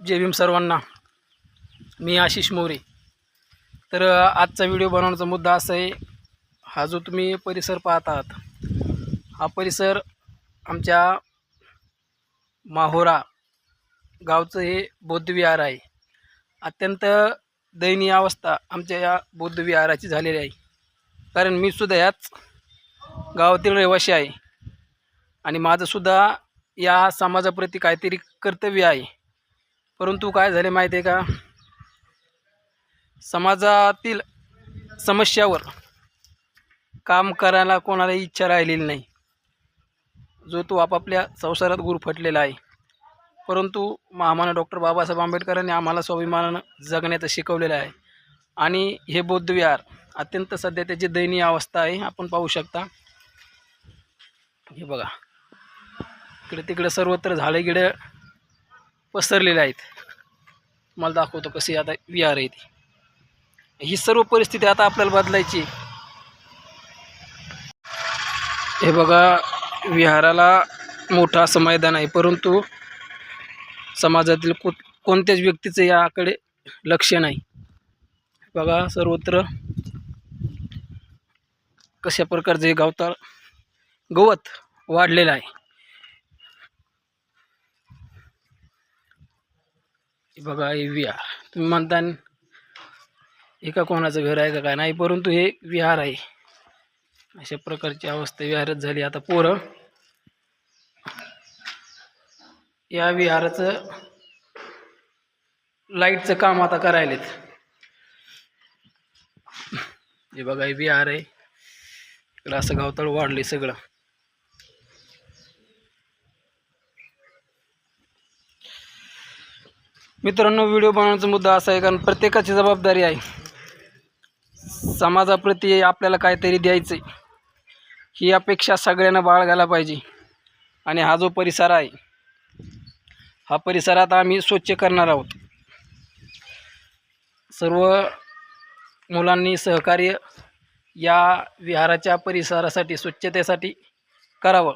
जय भीम सर्वांना. मी आशिष मोरे. तर आजचा व्हिडिओ बनवण्याचा मुद्दा असा आहे हा जो तुम्ही परिसर पाहत आहात हा परिसर आमच्या माहोरा गावचं हे बौद्धविहार आहे. अत्यंत दयनीय अवस्था आमच्या या बौद्धविहाराची झालेली आहे. कारण मी सुद्धा याच गावातील रहिवासी आहे. आणि माझंसुद्धा या समाजाप्रती काहीतरी कर्तव्य आहे. परंतु काय झाले माहिती आहे का? समाजातील समस्यावर काम करायला कोणाला इच्छा राहिलेली नाही. जो तो आपापल्या संसारात गुरफटलेला आहे. परंतु महामानव डॉक्टर बाबासाहेब आंबेडकरांनी आम्हाला स्वाभिमानानं जगण्याचं शिकवलेलं आहे. आणि हे बौद्धविहार अत्यंत सध्या त्याची दयनीय अवस्था आहे. आपण पाहू शकता. हे बघा. इकडे तिकडे सर्वत्र झाडे गिडे पसरलेले आहेत. मला दाखवतो कशी आता विहार आहे ती. ही सर्व परिस्थिती आता आपल्याला बदलायची हे बघा विहाराला मोठं असं मैदान आहे परंतु समाजातील को कोणत्याच व्यक्तीचं याकडे लक्ष नाही. बघा सर्वत्र कशा प्रकारचे गावताळ गवत वाढलेलं आहे. बघा हे विहार. तुम्ही म्हणता एका कोणाचं घर आहे का काय नाही परंतु हे विहार आहे. अशा प्रकारची अवस्था विहारात झाली. आता पोरं. या विहाराचं लाईटचं काम आता करायलेत. हे बघा हे विहार आहे. इकडं असं गावतळ वाढले सगळं. मित्रांनो व्हिडिओ बनवण्याचा मुद्दा असा आहे कारण प्रत्येकाची जबाबदारी आहे. समाजाप्रती आपल्याला काहीतरी द्यायचं आहे ही अपेक्षा सगळ्यांना बाळगायला पाहिजे. आणि हा जो परिसर आहे हा परिसरात आम्ही स्वच्छ करणार आहोत. सर्व मुलांनी सहकार्य या विहाराच्या परिसरासाठी स्वच्छतेसाठी करावं.